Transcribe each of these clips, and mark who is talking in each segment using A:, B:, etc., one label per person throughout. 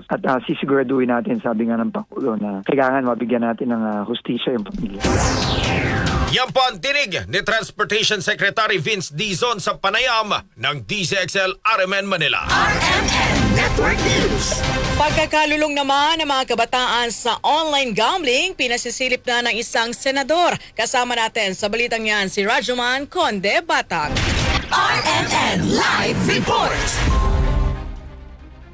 A: ayos. At uh, sisiguraduhin natin, sabi nga ng Pangulo, na kailangan mabigyan natin ng uh, hustisya yung pamilya.
B: Yan po ang tinig ni Transportation Secretary Vince Dizon sa panayam ng DZXL RMN Manila.
C: RMN Network News.
D: Pagkakalulong naman ng mga kabataan sa online gambling, pinasisilip na ng isang senador. Kasama natin sa balitang yan si Rajuman Conde Batag.
C: RMN Live Report.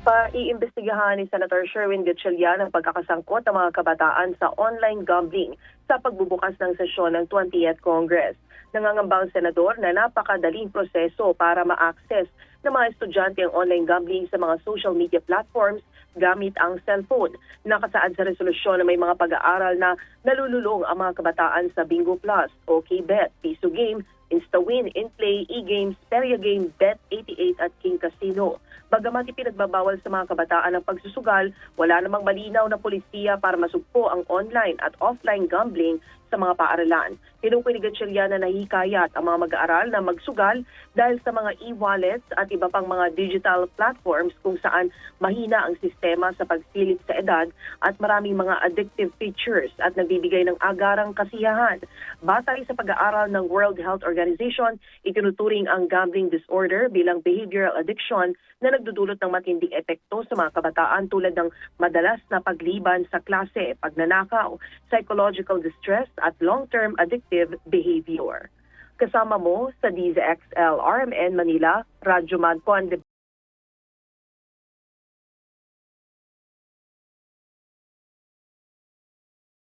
E: Pa-iimbestigahan ni Senator Sherwin Gatchalian ang pagkakasangkot ng mga kabataan sa online gambling sa pagbubukas ng sesyon ng 20th Congress. Nangangamba ang senador na napakadaling proseso para ma-access ng mga estudyante ang online gambling sa mga social media platforms gamit ang cellphone. Nakasaad sa resolusyon na may mga pag-aaral na nalululong ang mga kabataan sa Bingo Plus, OK Bet, Piso Game, InstaWin, InPlay, eGames, Peria Game, Bet88 at King Casino. Bagamat ipinagbabawal sa mga kabataan ang pagsusugal, wala namang malinaw na polisiya para masugpo ang online at offline gambling sa mga paaralan. Tinukoy ni Gatchalian na nahihikayat ang mga mag-aaral na magsugal dahil sa mga e-wallets at iba pang mga digital platforms kung saan mahina ang sistema sa pagsilip sa edad at maraming mga addictive features at nagbibigay ng agarang kasiyahan. Batay sa pag-aaral ng World Health Organization, itinuturing ang gambling disorder bilang behavioral addiction na nagdudulot ng matinding epekto sa mga kabataan tulad ng madalas na pagliban sa klase, pagnanakaw, psychological distress at long-term addictive behavior. Kasama mo sa DZXL RMN Manila, Radyo Madcon